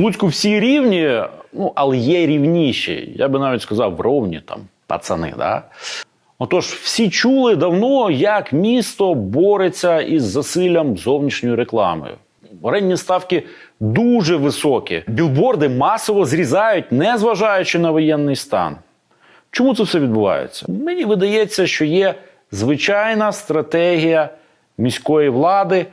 Луцьку всі рівні, ну але є рівніші. Я би навіть сказав, ровні там пацани. Да? Отож, всі чули давно, як місто бореться із засиллям зовнішньої реклами. Орендні ставки дуже високі. Білборди масово зрізають, не зважаючи на воєнний стан. Чому це все відбувається? Мені видається, що є звичайна стратегія міської влади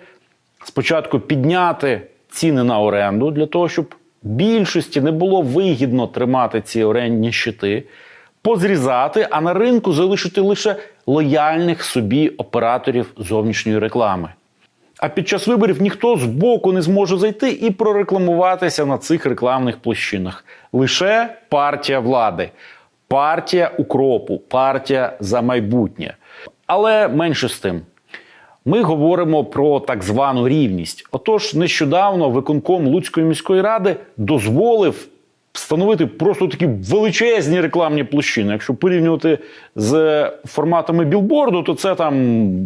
спочатку підняти ціни на оренду для того, щоб більшості не було вигідно тримати ці орендні щити, позрізати, а на ринку залишити лише лояльних собі операторів зовнішньої реклами. А під час виборів ніхто з боку не зможе зайти і прорекламуватися на цих рекламних площинах. Лише партія влади, партія укропу, партія за майбутнє. Але менше з тим. Ми говоримо про так звану рівність. Отож, нещодавно виконком Луцької міської ради дозволив встановити просто такі величезні рекламні площини. Якщо порівнювати з форматами білборду, то це там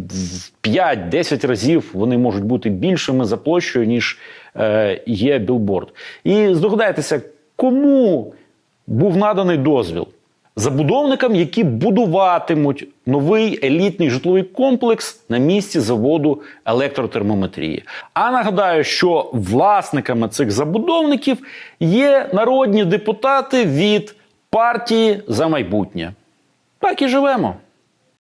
в 5-10 разів вони можуть бути більшими за площею, ніж е, є білборд. І здогадайтеся, кому був наданий дозвіл? Забудовникам, які будуватимуть новий елітний житловий комплекс на місці заводу електротермометрії. А нагадаю, що власниками цих забудовників є народні депутати від партії за майбутнє. Так і живемо.